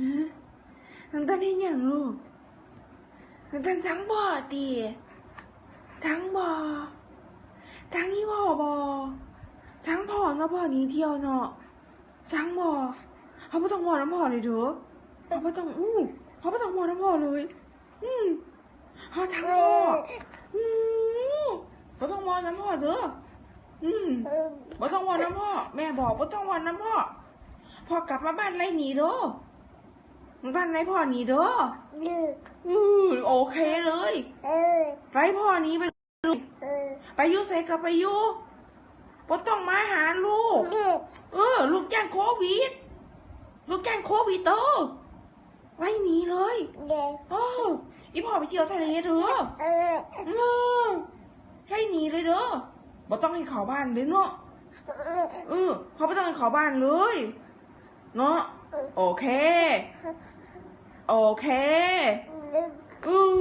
ฮะน้ำตาลเห็นอย่างลูกน้ำตาลทั้งบ่อตีทั้งบ่อทั้งอีพ่อบ่ทั้งพ่อเนาะพ่อหนี้เที่ยวเนาะทั้งบ่เขาไม่ต้องบ่อน้ำพ่อเลยเถอะเขาไม่ต้องอู้เขาไม่ต้องบ่อน้ำพ่อเลย อืมเขาทั้งพ่ออืมเขาต้องบ่อน้ำพ่อเถอะอืมบ่ต้องวอนน้ำพ่อ แม่บอกบ่ต้องวอนน้ำพ่อพ่อกลับมาบ้านไรหนีเด้อ บ้านไรพ่อหนีเด้ออือโอเคเลยไรพ่อหนีไปเลยไปอยุใส่กับไปอยุบ่ต้องมาหาลูก เออ ลูกแจ้งโควิด ลูกแจ้งโควิดเด้อไรหนีเลยเอออีพ่อไปเที่ยวทะเลเถอะเออไรหนีเลยเด้อบ่ต้องให้เข้าบ้านเลยเนาะเออเขาไม่ต้องให้เขอบ้านเลย เนาะโอเค โอเคอือ